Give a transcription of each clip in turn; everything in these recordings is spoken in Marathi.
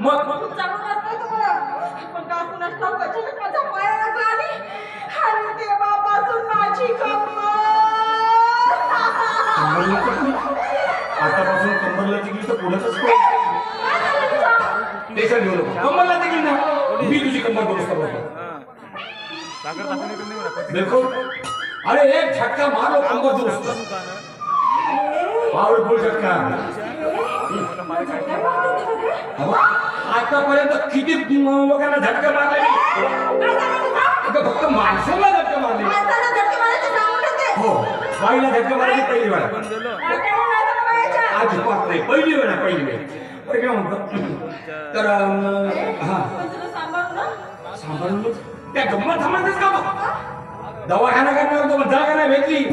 मग आतापासून कंबरला टिकली तर पुढेच घेऊ नको. कंबरला टिकली ना मी तुझी कंबर दुरुस्त करतो देखो. अरे एक झटका मारो कंबर दुरुस्त. पावरफुल झटका. आतापर्यंत किती लोकांना झटका मारले? अगं फक्त माणसाला झटका मारले. हो बाईला झटका मारली पहिली वेळा. आज पाहत नाही पहिली वेळा पहिली वेळ काय म्हणतो तर हा सांभाळून त्या गंमत थांबायचंच का दवाखाना करणार होतो जागा नाही भेटली.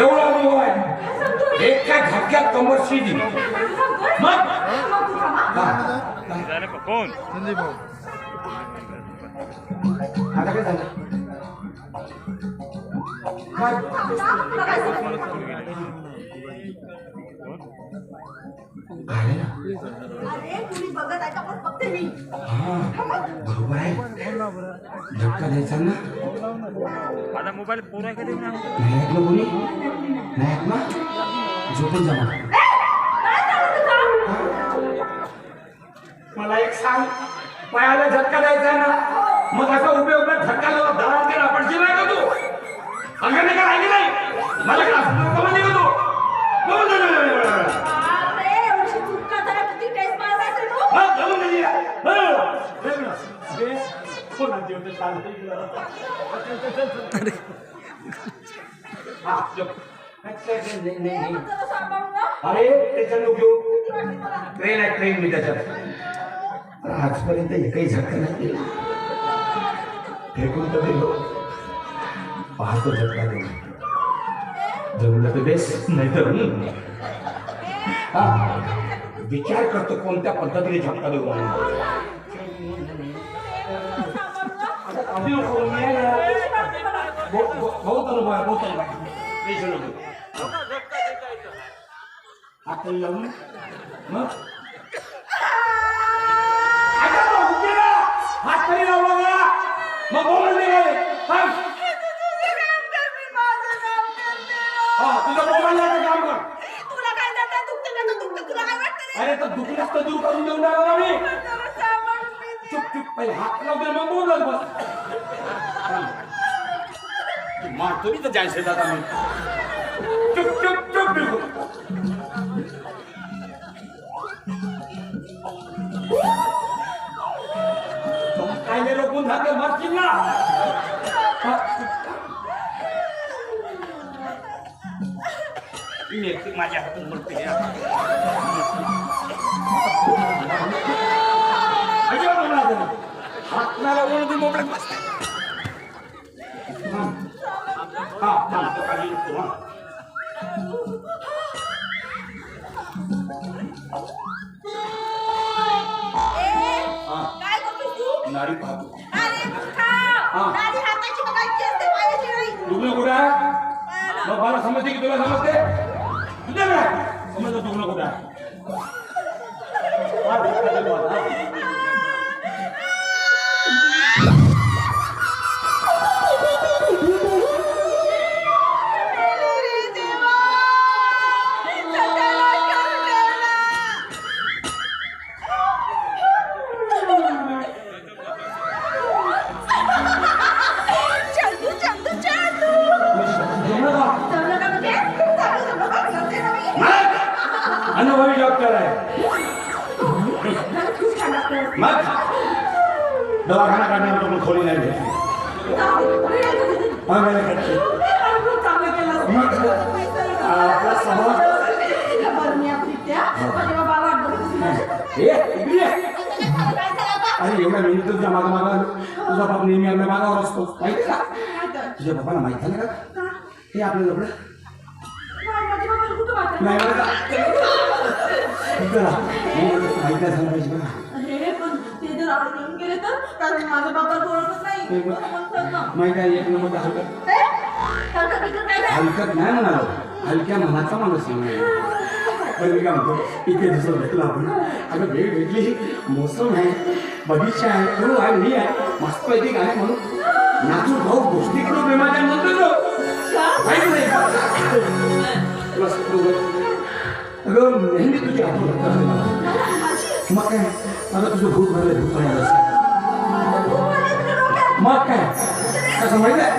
एवढा अनुभव आहे? एका झटक्यात कंबर शिदी? मग? कोण? संजय भाऊ आता काय झालं? काय बरोबर आहे. झटका द्यायचा ना? माझा मोबाईल पोरा का ना नाही ऐकलं कोणी नाही ऐकलं झोपून जा मला. काय एक सांग पायाला झटका द्यायचा आहे ना मग असा उभे उभे झटका लावा दरात केला पडशील नाही का तू? अगं नाही. का ऐकलं नाही मला अरे त्याच्या ट्रेन आहे ट्रेन मी त्याच्यात. आजपर्यंत एकही झटका नाही दिला फेकून तर दिलो. पाहतो झटका देऊन जमलं तर बेस नाही तर हा. विचार करतो कोणत्या पद्धतीने झटका देऊ म्हणून. ना. आता काळजी नको करू, मी आहे ना. टेस्ट मला. बहुत बहुत- बहुत अनुभव आहे बहुत अनुभव आहे हात लावून मग हात तरी लावला मग बोलून निघाले सांग हा काम कर तुला अरे तर दुखण्यास तर दूर करून देऊन राहिलो ना पहिले हात लावते मग बोलत बस. मारतो मी तर जायचं दादा मी. चुप चुप चुप बिलकुल. तो रोखून मरशील ना. मी माझ्या हातून मरते हात नाही लावून तू मोकळ्यात बस. थांब, तो खाली येतो. ए. काय करतोस तू? नाडी पाहतो अरे मूर्खा. हा. दाढी हाताची बघायची असते, पायाची नाही. दुखणं कुठं आहे पायाला. मग मला समजते की तुला समजते तुझ्या काय समजलं कुठं आहे हा, डॉक्टर आहे खूप मग दवाखाना काढणार तो खोली नाही भेटली जाऊ दे. मी नाही करत. आपला स्वभाव मी आपली त्या. माझे बाबा अरे एवढ्या मिनिट तुझ्या मागा मागा तुझा बाप नेहमी आपल्या मागावर असतो माहिती का काय तर? तुझ्या बाबाला माहीत झालं का का? हे आपलं लपडं नाही, माझ्या बाबाला कुठं वाटलं? नाही बरं का झालं पाहिजे अरे, पण ते जर गेले तर कारण माझ्या ओळखत नाही ते म्हणतात ना. आहे एक नंबर हलकत ए? काय नाही. हलकत नाही हलक्या मनाचा माणूस आहे पण मी काय म्हणतो इथे दुसरं भेटलो आपण अगं भेट भेटली मोसम आहे बगीचा आहे तू आहे मी आहे मस्त पैकी गाणे म्हणून नाचू भाऊ गोष्टी करू प्रेमाच्या म्हणतो तो माहिती नाही सांगतो बघ. अगं मेहंदी तुझी आठवण करते मला. मग काय मला तुझं भूत भरलं भूत भरलं मग काय असं माहीत आहे